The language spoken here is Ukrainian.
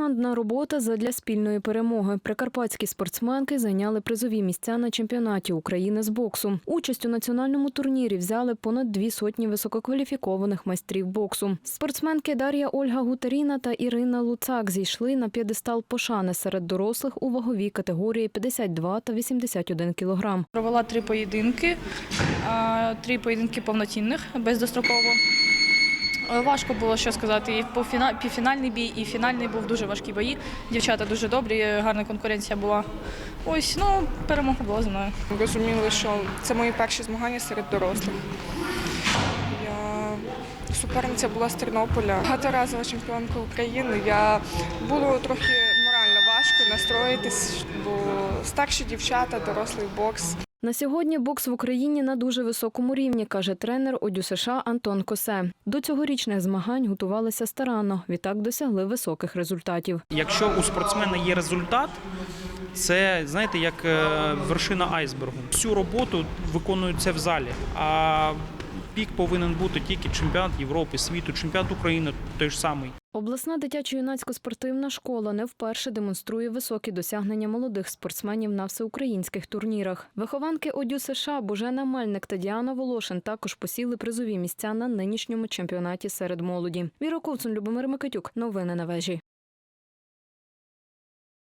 Командна робота задля спільної перемоги. Прикарпатські спортсменки зайняли призові місця на чемпіонаті України з боксу. Участь у національному турнірі взяли понад дві сотні висококваліфікованих майстрів боксу. Спортсменки Дар'я Ольга Гутаріна та Ірина Луцак зійшли на п'єдестал пошани серед дорослих у ваговій категорії 52 та 81 кілограм. Провела три поєдинки, три поєдинки повноцінних, бездостроково. Е, Важко було що сказати. І по фіна- півфінальний бій, і фінальний був дуже важкі бої. Дівчата дуже добрі, гарна конкуренція була. Ось, ну, перемога була за мною. Розуміли, що це мої перші змагання серед дорослих. Я суперниця була з Тернополя, багаторазова чемпіонка України. Я було трохи морально важко настроїтись, бо старші дівчата, дорослий бокс. На сьогодні бокс в Україні на дуже високому рівні, каже тренер Одю США Антон Косе. До цьогорічних змагань готувалися старанно, відтак досягли високих результатів. Якщо у спортсмена є результат, це знаєте, як е, вершина айсбергу. Всю роботу виконують це в залі. А пік повинен бути тільки чемпіонат Європи, світу, чемпіонат України той ж самий. Обласна дитячо-юнацько-спортивна школа не вперше демонструє високі досягнення молодих спортсменів на всеукраїнських турнірах. Вихованки Одю США Божена Мельник та Діана Волошин також посіли призові місця на нинішньому чемпіонаті серед молоді. Віра Ковцун, Любомир Микитюк. Новини на вежі.